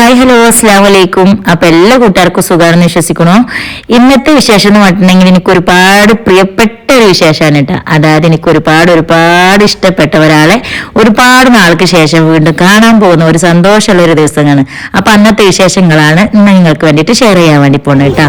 Hi hello അസ്സാം വലൈക്കും അപ്പൊ എല്ലാ കൂട്ടുകാർക്കും സുഖമാണെന്ന് വിശ്വസിക്കണു ഇന്നത്തെ വിശേഷം എന്ന് പറഞ്ഞിട്ടുണ്ടെങ്കിൽ എനിക്ക് ഒരുപാട് പ്രിയപ്പെട്ട ഒരു വിശേഷമാണ് കേട്ടോ. അതായത് എനിക്ക് ഒരുപാട് ഒരുപാട് ഇഷ്ടപ്പെട്ട ഒരാളെ ഒരുപാട് നാൾക്ക് ശേഷം വീണ്ടും കാണാൻ പോകുന്ന ഒരു സന്തോഷമുള്ള ഒരു ദിവസമാണ്. അപ്പൊ അന്നത്തെ വിശേഷങ്ങളാണ് ഇന്ന് നിങ്ങൾക്ക് വേണ്ടിയിട്ട് ഷെയർ ചെയ്യാൻ വേണ്ടി പോണേ കേട്ടോ.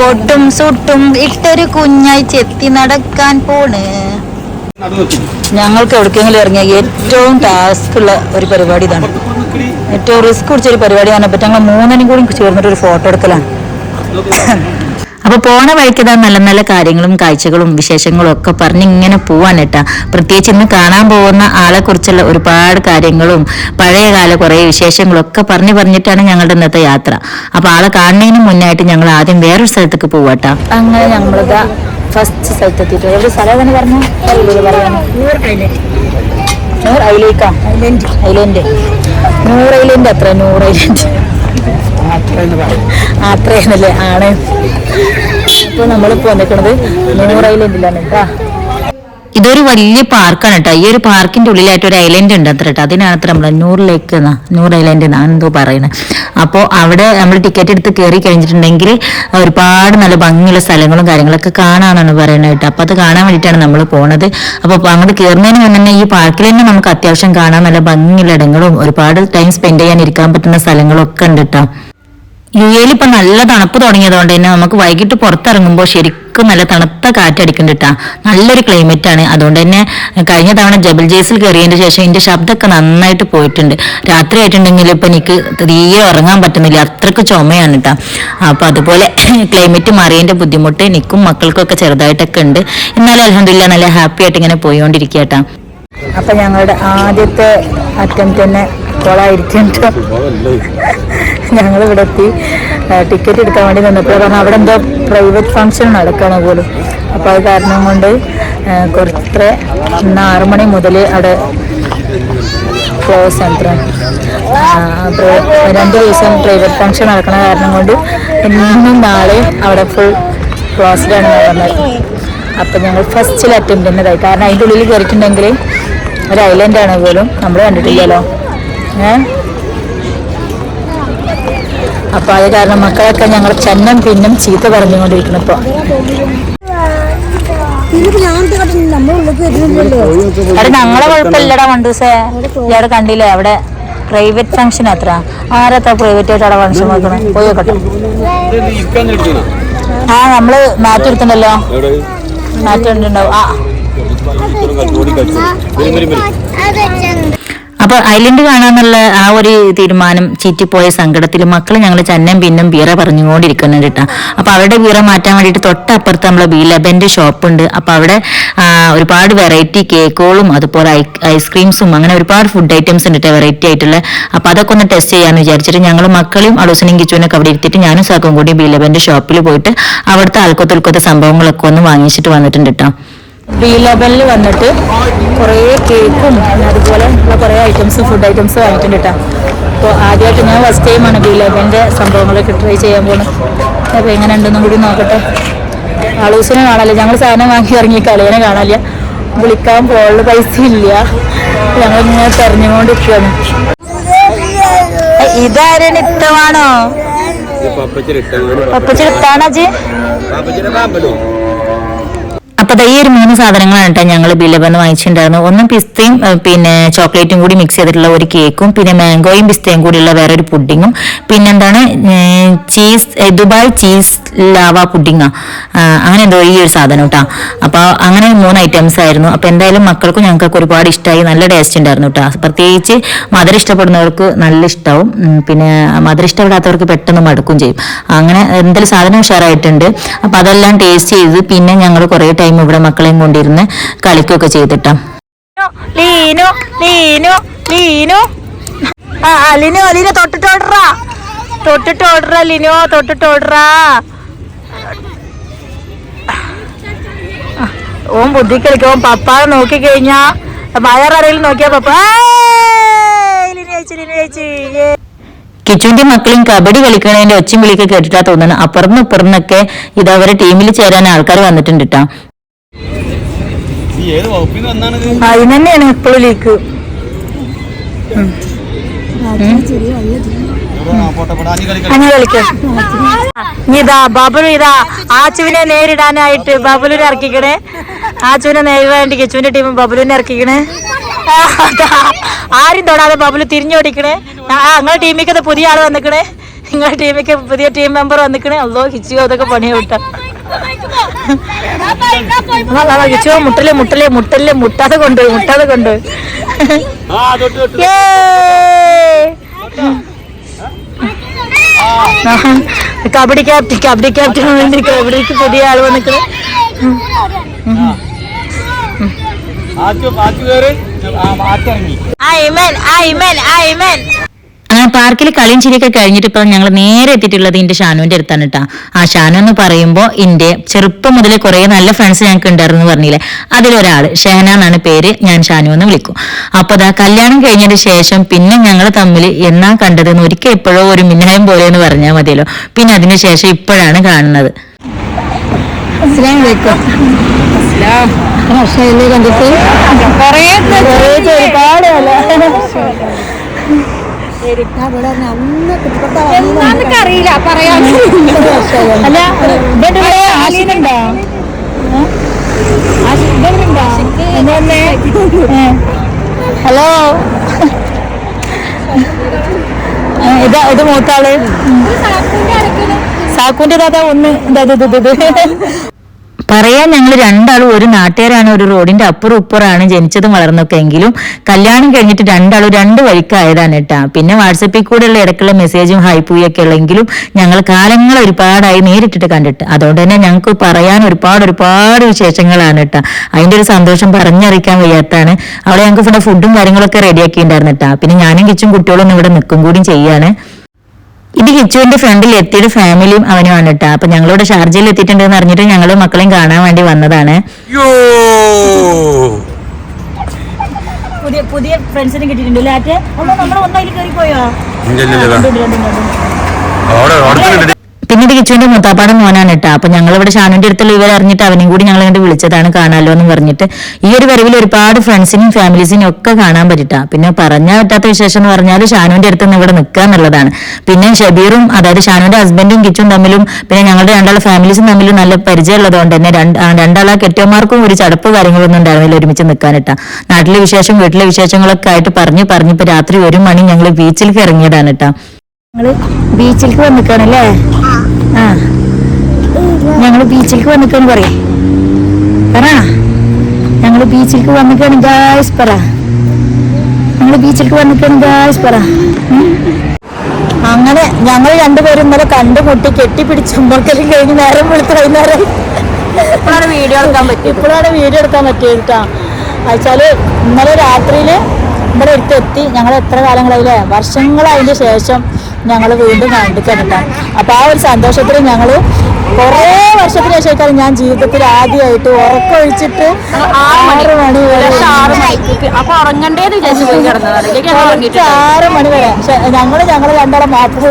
കൊട്ടും സുട്ടും ഇട്ടൊരു കുഞ്ഞായി ചെത്തി നടക്കാൻ പോണ്. ഞങ്ങൾക്ക് എവിടേക്കെങ്കിലും ഇറങ്ങിയ ഏറ്റവും ടാസ്ക് ഉള്ള ഒരു പരിപാടി ഇതാണ്. ഏറ്റവും റിസ്ക് പിടിച്ച ഒരു പരിപാടിയാണ് പറ്റും ഞങ്ങൾ മൂന്നിനും കൂടി ചേർന്നിട്ട് ഒരു ഫോട്ടോ എടുക്കലാണ്. അപ്പൊ പോണ വഴിക്ക് തന്നെ നല്ല നല്ല കാര്യങ്ങളും കാഴ്ചകളും വിശേഷങ്ങളും ഒക്കെ പറഞ്ഞ് ഇങ്ങനെ പോവാണ് കേട്ടാ. പ്രത്യേകിച്ച് ഇന്ന് കാണാൻ പോകുന്ന ആളെ കുറിച്ചുള്ള ഒരുപാട് കാര്യങ്ങളും പഴയകാല കുറെ വിശേഷങ്ങളും ഒക്കെ പറഞ്ഞു പറഞ്ഞിട്ടാണ് ഞങ്ങളുടെ ഇന്നത്തെ യാത്ര. അപ്പൊ ആളെ കാണുന്നതിന് മുന്നായിട്ട് ഞങ്ങൾ ആദ്യം വേറൊരു സ്ഥലത്തേക്ക് പോവാട്ടാ. അങ്ങനെ ഞങ്ങളിതാ ഫസ്റ്റ് സ്ഥലത്ത് എത്തിയിട്ട് എവിടെ സ്ഥലം തന്നെ പറഞ്ഞു? നൂറ് ഐലേക്കാ ഐലൻഡ് നൂറ് ഐലൻഡ് അത്ര നൂറ് ഐലൻഡ്. അത്രയാണല്ലേ ആണ്. ഇപ്പൊ നമ്മളിപ്പോ വന്നിക്കണത് നൂറ് ഐലൻഡിലാണ് കേട്ടാ ഇതൊരു വലിയ പാർക്കാണ് കേട്ടോ ഈ ഒരു പാർക്കിന്റെ ഉള്ളിലായിട്ട് ഒരു ഐലൻഡ് ഉണ്ട് അത്ര കേട്ടോ അതിനകത്ത് നമ്മൾ നൂറ് ലേക്ക് എന്നാ നൂറ് ഐലൻഡ് എന്നാണ് എന്തോ പറയുന്നത് അപ്പോൾ അവിടെ നമ്മൾ ടിക്കറ്റ് എടുത്ത് കയറി കഴിഞ്ഞിട്ടുണ്ടെങ്കിൽ ഒരുപാട് നല്ല ഭംഗിയുള്ള സ്ഥലങ്ങളും കാര്യങ്ങളൊക്കെ കാണാനാണ് പറയുന്നത് കേട്ടോ. അപ്പോൾ അത് കാണാൻ വേണ്ടിയിട്ടാണ് നമ്മൾ പോണത്. അപ്പോൾ അങ്ങോട്ട് കയറുന്നതിന് മുന്നേ തന്നെ ഈ പാർക്കിൽ തന്നെ നമുക്ക് അത്യാവശ്യം കാണാൻ നല്ല ഭംഗിയുള്ള ഇടങ്ങളും ഒരുപാട് ടൈം സ്പെൻഡ് ചെയ്യാൻ ഇരിക്കാൻ പറ്റുന്ന സ്ഥലങ്ങളും ഒക്കെ ഉണ്ട് കേട്ടോ. യു എയിൽ ഇപ്പൊ നല്ല തണുപ്പ് തുടങ്ങിയതുകൊണ്ട് തന്നെ നമുക്ക് വൈകിട്ട് പുറത്തിറങ്ങുമ്പോൾ ശരിക്കും നല്ല തണുത്ത കാറ്റടിക്കുന്നുണ്ട് നല്ലൊരു ക്ലൈമറ്റ് ആണ്. അതുകൊണ്ട് തന്നെ കഴിഞ്ഞ തവണ ജബൽ ജേസിൽ കയറിയതിന് ശേഷം ഇതിന്റെ ശബ്ദമൊക്കെ നന്നായിട്ട് പോയിട്ടുണ്ട്. രാത്രി ആയിട്ടുണ്ടെങ്കിൽ ഇപ്പൊ എനിക്ക് തീരെ ഉറങ്ങാൻ പറ്റുന്നില്ല. അത്രയ്ക്ക് ചുമയാണ് കേട്ടോ അപ്പൊ അതുപോലെ ക്ലൈമറ്റ് മാറിയതിന്റെ ബുദ്ധിമുട്ട് എനിക്കും മക്കൾക്കും ഒക്കെ ചെറുതായിട്ടൊക്കെ ഉണ്ട്. എന്നാലും അലഹമില്ല നല്ല ഹാപ്പി ആയിട്ട് ഇങ്ങനെ പോയിക്കൊണ്ടിരിക്കുക അപ്പൊ ഞങ്ങളുടെ ആദ്യത്തെ അറ്റംപ്റ്റ് തന്നെ കോളായിരിക്കുന്നുണ്ട് ഞങ്ങൾ ഇവിടെ എത്തി ടിക്കറ്റ് എടുക്കാൻ വേണ്ടി നിന്നപ്പോൾ കാരണം അവിടെ എന്തോ പ്രൈവറ്റ് ഫംഗ്ഷൻ നടക്കണം പോലും. അപ്പോൾ അത് കാരണം കൊണ്ട് കുറച്ചത്ര കുറച്ച് ഇന്ന് ആറു മണി മുതൽ അവിടെ ക്ലോസ് രണ്ട് ദിവസം പ്രൈവറ്റ് ഫംഗ്ഷൻ നടക്കണ കാരണം കൊണ്ട് ഇന്നും നാളെ അവിടെ ഫുൾ ക്ലോസ്ഡാണ് പറഞ്ഞത്. അപ്പം ഞങ്ങൾ ഫസ്റ്റിൽ അറ്റംപ്റ്റ് ചെയ്യുന്നതായി കാരണം അതിന്റെ ഉള്ളിൽ കയറിയിട്ടുണ്ടെങ്കിൽ ഒരു ഐലൻഡ് ആണ് പോലും. നമ്മൾ കണ്ടിട്ടില്ലല്ലോ. ഏ? അപ്പൊ അത് കാരണം മക്കളൊക്കെ ഞങ്ങൾ ചെന്നം പിന്നും ചീത്ത പറഞ്ഞുകൊണ്ടിരിക്കണം ഇപ്പൊ. അവിടെ ഞങ്ങളെ കുഴപ്പമില്ലടാ മണ്ടൂസേ. ഇയാടെ കണ്ടില്ലേ? അവിടെ പ്രൈവറ്റ് ഫംഗ്ഷൻ അത്ര. ആരത്ര പ്രൈവറ്റ് ആയിട്ട് അവിടെ ഫംഗ്ഷൻ നോക്കണം? പോയി നോക്കട്ടെ. ആ നമ്മൾ മാറ്റി എടുത്തിട്ടുണ്ടല്ലോ. മാറ്റി എടുത്തിട്ടുണ്ടാവും. ആ അപ്പൊ ഐലൻഡ് കാണാന്നുള്ള ആ ഒരു തീരുമാനം ചീറ്റിപ്പോയ സങ്കടത്തിൽ മക്കൾ ഞങ്ങൾ ചന്നം പിന്നും ബീറ പറഞ്ഞുകൊണ്ടിരിക്കുന്നുണ്ട് കേട്ടോ അപ്പൊ അവരുടെ ബീറ മാറ്റാൻ വേണ്ടിയിട്ട് തൊട്ടപ്പുറത്ത് നമ്മളെ ഷോപ്പ് ഉണ്ട് അപ്പൊ അവിടെ ഒരുപാട് വെറൈറ്റി കേക്കുകളും അതുപോലെ ഐസ്ക്രീംസും അങ്ങനെ ഒരുപാട് ഫുഡ് ഐറ്റംസ് ഉണ്ട് കേട്ടോ വെറൈറ്റി ആയിട്ടുള്ള. അപ്പൊ അതൊക്കെ ഒന്ന് ടെസ്റ്റ് ചെയ്യാന്ന് വിചാരിച്ചിട്ട് ഞങ്ങൾ മക്കളും അളൂസനും കിച്ചുവിനൊക്കെ അവിടെ ഇരുത്തിയിട്ട് ഞാനും സാക്കും കൂടി ബി ലബന്റെ ഷോപ്പിൽ പോയിട്ട് അവിടുത്തെ അൽക്കൊത്തുൽക്കൊത്ത സംഭവങ്ങളൊക്കെ ഒന്ന് വാങ്ങിച്ചിട്ട് വന്നിട്ടുണ്ട് കേട്ടോ ബി ലെവലിൽ വന്നിട്ട് കുറേ കേക്കും അതുപോലെ ഉള്ള കുറേ ഐറ്റംസ് ഫുഡ് ഐറ്റംസ് വാങ്ങിയിട്ടുണ്ട് കേട്ടോ അപ്പോൾ ആദ്യമായിട്ട് ഞാൻ ഫസ്റ്റ് ടൈമാണ് ബീലോബലിന്റെ സംഭവങ്ങളൊക്കെ ട്രൈ ചെയ്യാൻ പോകുന്നത് അപ്പോൾ എങ്ങനെ ഉണ്ടെന്നും കൂടി നോക്കട്ടെ. ആളൂസിനെ കാണാനില്ല. ഞങ്ങൾ സാധനം വാങ്ങി ഇറങ്ങി കളിയനെ കാണാനില്ല. വിളിക്കാൻ പോകാനുള്ള പൈസ ഇല്ല. ഞങ്ങൾ ഇങ്ങനെ തെരഞ്ഞുകൊണ്ടിരിക്കുകയാണ് ഇതാരും ഇത്തമാണോ പപ്പച്ചിട്ടാണോ ജി? അപ്പൊ ഈ ഒരു മൂന്ന് സാധനങ്ങളാണ് ഞങ്ങൾ ബിലബന്ന് വാങ്ങിച്ചിട്ടുണ്ടായിരുന്നു ഒന്ന് പിസ്തയും പിന്നെ ചോക്ലേറ്റും കൂടി മിക്സ് ചെയ്തിട്ടുള്ള ഒരു കേക്കും പിന്നെ മാംഗോയും പിസ്തയും കൂടിയുള്ള വേറൊരു പുഡിങ്ങും പിന്നെന്താണ് ചീസ് ദുബായ് ചീസ് ലാവ പുഡിങ്ങാ. അങ്ങനെ എന്തോ ഈ ഒരു സാധനം കേട്ടോ അപ്പൊ അങ്ങനെ മൂന്ന് ഐറ്റംസ് ആയിരുന്നു. അപ്പോൾ എന്തായാലും മക്കൾക്കും ഞങ്ങൾക്ക് ഒരുപാട് ഇഷ്ടമായി നല്ല ടേസ്റ്റ് ഉണ്ടായിരുന്നു കേട്ടോ പ്രത്യേകിച്ച് മധുരം ഇഷ്ടപ്പെടുന്നവർക്ക് നല്ല ഇഷ്ടവും. പിന്നെ മധുരം ഇഷ്ടപ്പെടാത്തവർക്ക് പെട്ടെന്ന് മടുക്കും ചെയ്യും. അങ്ങനെ എന്തെങ്കിലും സാധനം ഉഷാറായിട്ടുണ്ട്. അപ്പോൾ അതെല്ലാം ടേസ്റ്റ് ചെയ്ത് പിന്നെ ഞങ്ങൾ കുറേ ടൈം ഇവിടെ മക്കളെയും കൊണ്ടിരുന്ന് കളിക്കുകയൊക്കെ ചെയ്തിട്ടാ. ലീനു ലീനു ലീനു ആ, ലിനു ലിനു തൊട്ടിട്ടോടറാ തൊട്ടിട്ടോടറാ ലിനു തൊട്ടിട്ടോടറാ ഓൻ ബുദ്ധി കളിക്കും ഓൻ പപ്പാതെ നോക്കി കഴിഞ്ഞാ വയററിയിൽ നോക്കിയാ പപ്പ. കിച്ചുവിന്റെ മക്കളും കബഡി കളിക്കണതിന്റെ ഒച്ചും വിളിക്ക് കേട്ടിട്ടാ തോന്നുന്നു അപ്പുറന്ന് ഇപ്പുറന്നൊക്കെ ഇത് അവരെ ടീമിൽ ചേരാൻ ആൾക്കാർ വന്നിട്ടുണ്ട് കേട്ടോ അതിന് തന്നെയാണ് എപ്പോഴും ലീക്ക് ഇതാ ബബുലു ഇതാ ആച്ചുവിനെ നേരിടാനായിട്ട് ബബുലിനെ ഇറക്കിക്കണേ. ആച്ചുവിനെ നേരിടാൻ കെച്ചുവിന്റെ ടീം ബബുലിനെ ഇറക്കിക്കണേ. ആരും തൊടാതെ ബബുലു തിരിഞ്ഞോടിക്കണേ. ആ നിങ്ങളുടെ ടീമിലേക്ക് പുതിയ ആൾ വന്നിക്കണേ. നിങ്ങളുടെ ടീമിലേക്ക് പുതിയ ടീം മെമ്പർ വന്നിക്കണേ. അല്ലോ കിച്ചു അതൊക്കെ പണി വിട്ട കിച്ചു മുട്ടൽ മുട്ടൽ മുട്ടൽ മുട്ടാതെ കൊണ്ടുപോയി മുട്ടാതെ കൊണ്ടുപോയി. കബഡി ക്യാപ്റ്റൻ കബഡി ക്യാപ്റ്റൻ വേണ്ടി കബഡിക്ക് പുതിയ ആൾ വന്നിക്കണേ. ആ പാർക്കിൽ കളിയും ചിരിയൊക്കെ കഴിഞ്ഞിട്ട് ഇപ്പൊ ഞങ്ങൾ നേരെ എത്തിയിട്ടുള്ളത് എന്റെ ഷാനുവിന്റെ അടുത്താണ് കേട്ടോ ആ ഷാനു എന്ന് പറയുമ്പോ എന്റെ ചെറുപ്പം മുതൽ കുറെ നല്ല ഫ്രണ്ട്സ് ഞങ്ങൾക്ക് ഉണ്ടായിരുന്നു പറഞ്ഞില്ലേ? അതിലൊരാൾ ഷെഹന എന്നാണ് പേര്. ഞാൻ ഷാനു എന്ന് വിളിക്കും. അപ്പൊ അതാ കല്യാണം കഴിഞ്ഞതിന് ശേഷം പിന്നെ ഞങ്ങൾ തമ്മിൽ എന്നാ കണ്ടതെന്ന് ഒരിക്കൽ എപ്പോഴോ ഒരു മിന്നായം പോലെ എന്ന് പറഞ്ഞാൽ മതിയല്ലോ. പിന്നെ അതിന് ശേഷം ഇപ്പോഴാണ് കാണുന്നത്. കണ്ടിട്ട്? ഒരുപാട് അറിയില്ല പറയാൻ അല്ല ഇതുണ്ടോ ആശിനുണ്ടോ ഹലോ? ഇതാ ഇത് മൂത്താൾ. സാക്കുന്റെ താത്ത ഒന്ന്. ഇത് ഇത്. പറയാൻ ഞങ്ങൾ രണ്ടാളും ഒരു നാട്ടുകാരാണ് ഒരു റോഡിന്റെ അപ്പുറം ഇപ്പുറമാണ് ജനിച്ചതും വളർന്നൊക്കെ എങ്കിലും കല്യാണം കഴിഞ്ഞിട്ട് രണ്ടാളും രണ്ട് വഴിക്കായതാണ് കേട്ടാ. പിന്നെ വാട്സപ്പിൽ കൂടെയുള്ള ഇടയ്ക്കുള്ള മെസ്സേജും ഹൈപ്പൂയൊക്കെ ഉള്ളെങ്കിലും ഞങ്ങൾ കാലങ്ങൾ ഒരുപാടായി നേരിട്ടിട്ട് കണ്ടിട്ട്. അതുകൊണ്ട് തന്നെ ഞങ്ങൾക്ക് പറയാൻ ഒരുപാട് ഒരുപാട് വിശേഷങ്ങളാണ് കേട്ടാ. അതിന്റെ ഒരു സന്തോഷം പറഞ്ഞറിയിക്കാൻ വയ്യാത്താണ് അവിടെ ഞങ്ങൾക്ക് ഫുഡും കാര്യങ്ങളൊക്കെ റെഡിയാക്കി ഉണ്ടായിരുന്നു കേട്ടാ. പിന്നെ ഞാനും കിച്ചും കുട്ടികളൊന്നും ഇവിടെ നിൽക്കും കൂടിയും ചെയ്യാണ്. ഇത് കിച്ചുവിന്റെ ഫ്രണ്ടിൽ എത്തിയുടെ ഫാമിലിയും അവനുമാണ് കേട്ടോ അപ്പൊ ഞങ്ങളോട് ഷാർജയിൽ എത്തിയിട്ടുണ്ടെന്ന് അറിഞ്ഞിട്ട് ഞങ്ങൾ മക്കളെയും കാണാൻ വേണ്ടി വന്നതാണ്. പുതിയ പുതിയ ഫ്രണ്ട്സിനെ കിട്ടിയിട്ടുണ്ട് ലാറ്റ് നമ്മൾ ഒന്നതിൽ പിന്നെ ഇത് കിച്ചുവിന്റെ മുത്താപ്പാടം മോനാണ് കേട്ടോ. അപ്പൊ ഞങ്ങൾ ഇവിടെ ഷാനുവിന്റെ അടുത്തുള്ള ഇവരെ അറിഞ്ഞിട്ട് അവനെയും കൂടി ഞങ്ങൾ കണ്ട് വിളിച്ചതാണ് കാണാലോ എന്ന് പറഞ്ഞിട്ട് ഈ ഒരു വരവിൽ ഒരുപാട് ഫ്രണ്ട്സിനും ഫാമിലീസിനും ഒക്കെ കാണാൻ പറ്റിട്ടാ. പിന്നെ പറഞ്ഞാൽ പറ്റാത്ത വിശേഷം എന്ന് പറഞ്ഞാൽ ഷാനുവിന്റെ അടുത്ത് ഇവിടെ നിൽക്കുക എന്നുള്ളതാണ്. പിന്നെ ഷബീറും അതായത് ഷാനുവിന്റെ ഹസ്ബൻഡും കിച്ചും തമ്മിലും പിന്നെ ഞങ്ങളുടെ രണ്ടാളെ ഫാമിലീസും തമ്മിലും നല്ല പരിചയമുള്ളതുകൊണ്ട് തന്നെ രണ്ടാളെ കെട്ടിയന്മാർക്കും ഒരു ചടപ്പ് കാര്യങ്ങളൊന്നും ഉണ്ടായിരുന്നില്ല ഒരുമിച്ച് നിൽക്കാനിട്ടാ നാട്ടിലെ വിശേഷം വീട്ടിലെ വിശേഷങ്ങളൊക്കെ ആയിട്ട് പറഞ്ഞു പറഞ്ഞു ഇപ്പൊ രാത്രി ഒരു മണി ഞങ്ങൾ ബീച്ചിലേക്ക് ഇറങ്ങിയതാണ് ഞങ്ങൾ ബീച്ചിലേക്ക് വന്നിക്കാണല്ലേ ആ. ഞങ്ങൾ ബീച്ചിലേക്ക് വന്നിക്കാണ് പറയേ. പറ. ഞങ്ങൾ ബീച്ചിലേക്ക് വന്നിക്കാണ് ഗായ്സ് പറ. ഞങ്ങൾ ബീച്ചിലേക്ക് വന്നിക്കാണ് ഗായ്സ് പറ. അങ്ങനെ ഞങ്ങൾ രണ്ടുപേരും ഇന്നലെ കണ്ടുമുട്ടി കെട്ടിപ്പിടിച്ചുമ്പോഴേക്കും കഴിഞ്ഞ് നേരം വെളുത്ത് വൈകുന്നേരം. ഇപ്പോഴാണ് വീഡിയോ എടുക്കാൻ പറ്റും ഇപ്പോഴാണ് വീഡിയോ എടുക്കാൻ പറ്റിയത് കേട്ടോ വെച്ചാൽ ഇന്നലെ രാത്രിയിൽ ഇവിടെ എടുത്തെത്തി ഞങ്ങൾ എത്ര കാലങ്ങളായില്ലേ? വർഷങ്ങളായതിന് ശേഷം ഞങ്ങൾ വീണ്ടും കേട്ടോ അപ്പൊ ആ ഒരു സന്തോഷത്തിൽ ഞങ്ങൾ കുറേ വർഷത്തിന് ശേഷം ഞാൻ ജീവിതത്തിൽ ആദ്യമായിട്ട് ഉറക്കൊഴിച്ചിട്ട് ആറ് മണി വരെ ആറ് മണി വരെ. ഞങ്ങൾ ഞങ്ങൾ രണ്ടാളും മാപ്പിള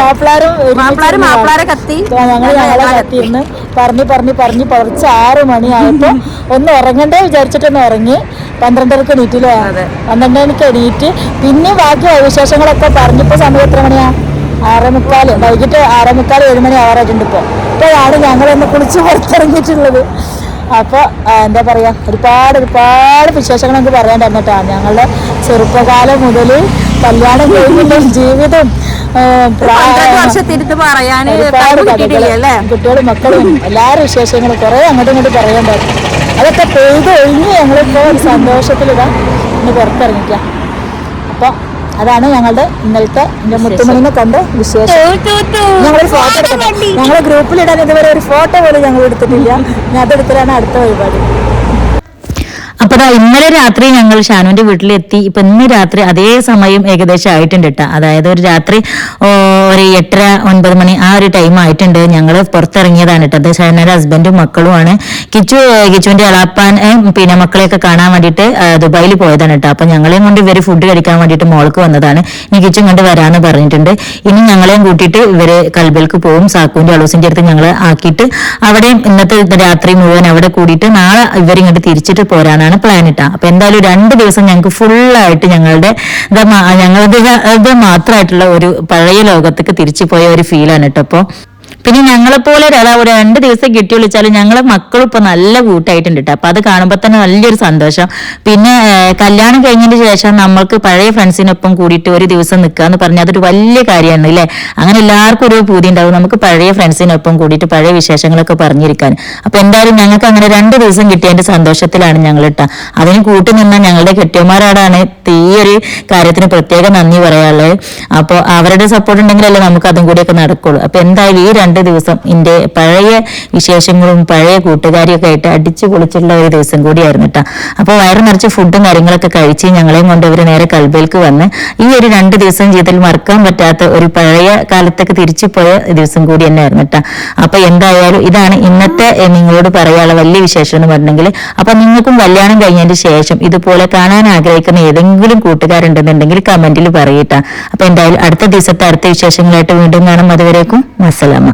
മാപ്പിളാരും കത്തി. ഞങ്ങൾ ഞങ്ങളെ കത്തിന്ന് പറഞ്ഞു പറഞ്ഞു പറഞ്ഞു കുറച്ച് ആറ് മണിയായപ്പോ ഒന്ന് ഉറങ്ങണ്ടേ വിചാരിച്ചിട്ടൊന്ന് ഉറങ്ങി. പന്ത്രണ്ടരക്ക് എണീറ്റില്ലേ പന്ത്രണ്ട് മണിക്ക് എണീറ്റ്. പിന്നെ ബാക്കി വിശേഷങ്ങളൊക്കെ പറഞ്ഞിപ്പോ സമയം എത്ര മണിയാ? ആറേ മുക്കാൽ. വൈകിട്ട് ആറേ മുക്കാൽ ഏഴ് മണി ആവാറായിട്ടുണ്ട് ഇപ്പൊ. ഇപ്പോഴാണ് ഞങ്ങളൊന്ന് കുളിച്ച് പുറത്തിറങ്ങിയിട്ടുള്ളത്. അപ്പോൾ എന്താ പറയാ? ഒരുപാട് ഒരുപാട് വിശേഷങ്ങൾ നമുക്ക് പറയാൻ തന്നിട്ടാണ്. ഞങ്ങളുടെ ചെറുപ്പകാലം മുതൽ കല്യാണം കഴിഞ്ഞിട്ടുള്ള ജീവിതം വർഷത്തിരുത്ത് അല്ലേ? കുട്ടികളും മക്കളും എല്ലാവരും വിശേഷങ്ങളും കുറെ അങ്ങോട്ടും ഇങ്ങോട്ട് പറയാൻ പറ്റും. അതൊക്കെ പെയ്ത് ഒഴിഞ്ഞ് ഞങ്ങളിപ്പോൾ ഒരു സന്തോഷത്തിലിതാ ഇന്ന് പുറത്തിറങ്ങിക്കാം അപ്പൊ അതാണ് ഞങ്ങളുടെ ഇന്നലത്തെ എന്റെ മുത്തുമണിനെ കണ്ട വിശേഷം. ഞങ്ങളൊരു ഫോട്ടോ എടുക്കണം ഞങ്ങളെ ഗ്രൂപ്പിലിടാൻ ഇതുവരെ ഒരു ഫോട്ടോ പോലും ഞങ്ങൾ എടുത്തിട്ടില്ല. ഞാൻ അതെടുക്കലാണ് അടുത്ത പരിപാടി അപ്പൊ ഇന്നലെ രാത്രി ഞങ്ങൾ ഷാനുവിന്റെ വീട്ടിലെത്തി. ഇപ്പൊ ഇന്ന് രാത്രി അതേ സമയം ഏകദേശം ആയിട്ടുണ്ട് കേട്ടോ അതായത് ഒരു രാത്രി ഒരു എട്ടര ഒൻപത് മണി ആ ഒരു ടൈം ആയിട്ടുണ്ട്. ഞങ്ങൾ പുറത്തിറങ്ങിയതാണ് കേട്ടത് ഷഹനയുടെ ഹസ്ബൻഡും മക്കളുമാണ്. കിച്ചു കിച്ചുവിന്റെ അളാപ്പാൻ പിന്നെ മക്കളെയൊക്കെ കാണാൻ വേണ്ടിയിട്ട് ദുബായിൽ പോയതാണ് കേട്ടോ. അപ്പൊ ഞങ്ങളെയും കൊണ്ട് ഇവർ ഫുഡ് കഴിക്കാൻ വേണ്ടിയിട്ട് മോൾക്ക് വന്നതാണ്. ഇനി കിച്ചും കൊണ്ട് വരാന്ന് പറഞ്ഞിട്ടുണ്ട്. ഇനി ഞങ്ങളെയും കൂട്ടിയിട്ട് ഇവർ കൽബൽക്ക് പോകും സാക്കുവിന്റെ അളൂസിന്റെ അടുത്ത് ഞങ്ങൾ ആക്കിയിട്ട് അവിടെ ഇന്നത്തെ രാത്രി മുഴുവൻ അവിടെ കൂടിയിട്ട് നാളെ ഇവരിങ്ങോട്ട് തിരിച്ചിട്ട് പോരാനാണ് പ്ലാൻ ഇട്ട അപ്പൊ എന്തായാലും രണ്ട് ദിവസം ഞങ്ങൾക്ക് ഫുള്ളായിട്ട് ഞങ്ങളുടെ ഞങ്ങളുടെ മാത്രമായിട്ടുള്ള ഒരു പഴയ ലോകത്തേക്ക് തിരിച്ചു പോയ ഒരു ഫീലാണ് കേട്ടോ അപ്പൊ പിന്നെ ഞങ്ങളെ പോലെ ഒരാളെ ഒരു രണ്ട് ദിവസം കിട്ടി വിളിച്ചാലും ഞങ്ങളെ മക്കളും ഇപ്പൊ നല്ല കൂട്ടായിട്ടുണ്ട് കേട്ടോ അപ്പൊ അത് കാണുമ്പോൾ തന്നെ നല്ലൊരു സന്തോഷം. പിന്നെ കല്യാണം കഴിഞ്ഞതിന് ശേഷം നമ്മൾക്ക് പഴയ ഫ്രണ്ട്സിനൊപ്പം കൂടിയിട്ട് ഒരു ദിവസം നിൽക്കുക എന്ന് പറഞ്ഞാൽ അതൊരു വലിയ കാര്യമാണ് അല്ലേ അങ്ങനെ എല്ലാവർക്കും ഒരു പൂതി ഉണ്ടാവും നമുക്ക് പഴയ ഫ്രണ്ട്സിനൊപ്പം കൂടിയിട്ട് പഴയ വിശേഷങ്ങളൊക്കെ പറഞ്ഞിരിക്കാൻ. അപ്പൊ എന്തായാലും ഞങ്ങൾക്ക് അങ്ങനെ രണ്ട് ദിവസം കിട്ടിയതിന്റെ സന്തോഷത്തിലാണ് ഞങ്ങൾ ഇട്ട അതിന് കൂട്ടി നിന്ന ഞങ്ങളുടെ കെട്ടിയന്മാരോടാണ് ഈ ഒരു കാര്യത്തിന് പ്രത്യേക നന്ദി പറയാനുള്ളത്. അപ്പോൾ അവരുടെ സപ്പോർട്ട് ഉണ്ടെങ്കിലല്ലേ നമുക്ക് അതും കൂടിയൊക്കെ നടക്കുള്ളൂ. അപ്പൊ എന്തായാലും ഈ രണ്ട് ദിവസം എന്റെ പഴയ വിശേഷങ്ങളും പഴയ കൂട്ടുകാരിയൊക്കെ ആയിട്ട് അടിച്ചു പൊളിച്ചുള്ള ഒരു ദിവസം കൂടിയായിരുന്നു കേട്ടോ അപ്പോൾ വയറ് നിറച്ച് ഫുഡും കാര്യങ്ങളൊക്കെ കഴിച്ച് ഞങ്ങളെയും കൊണ്ട് അവർ നേരെ കൽബേൽക്ക് വന്ന് ഈ ഒരു രണ്ട് ദിവസം ജീവിതത്തിൽ മറക്കാൻ പറ്റാത്ത ഒരു പഴയ കാലത്തൊക്കെ തിരിച്ചു പോയ ദിവസം കൂടി തന്നെയായിരുന്നു കേട്ടോ അപ്പൊ എന്തായാലും ഇതാണ് ഇന്നത്തെ നിങ്ങളോട് പറയാനുള്ള വലിയ വിശേഷം എന്ന് പറഞ്ഞെങ്കിൽ അപ്പൊ നിങ്ങൾക്കും കല്യാണം കഴിഞ്ഞതിന് ശേഷം ഇതുപോലെ കാണാൻ ആഗ്രഹിക്കുന്ന ഏതെങ്കിലും കൂട്ടുകാരുണ്ടെന്നുണ്ടെങ്കിൽ കമന്റിൽ പറയട്ടാ അപ്പൊ എന്തായാലും അടുത്ത ദിവസത്തെ അടുത്ത വിശേഷങ്ങളായിട്ട് വീണ്ടും കാണാം. അതുവരേക്കും അസ്സലാമ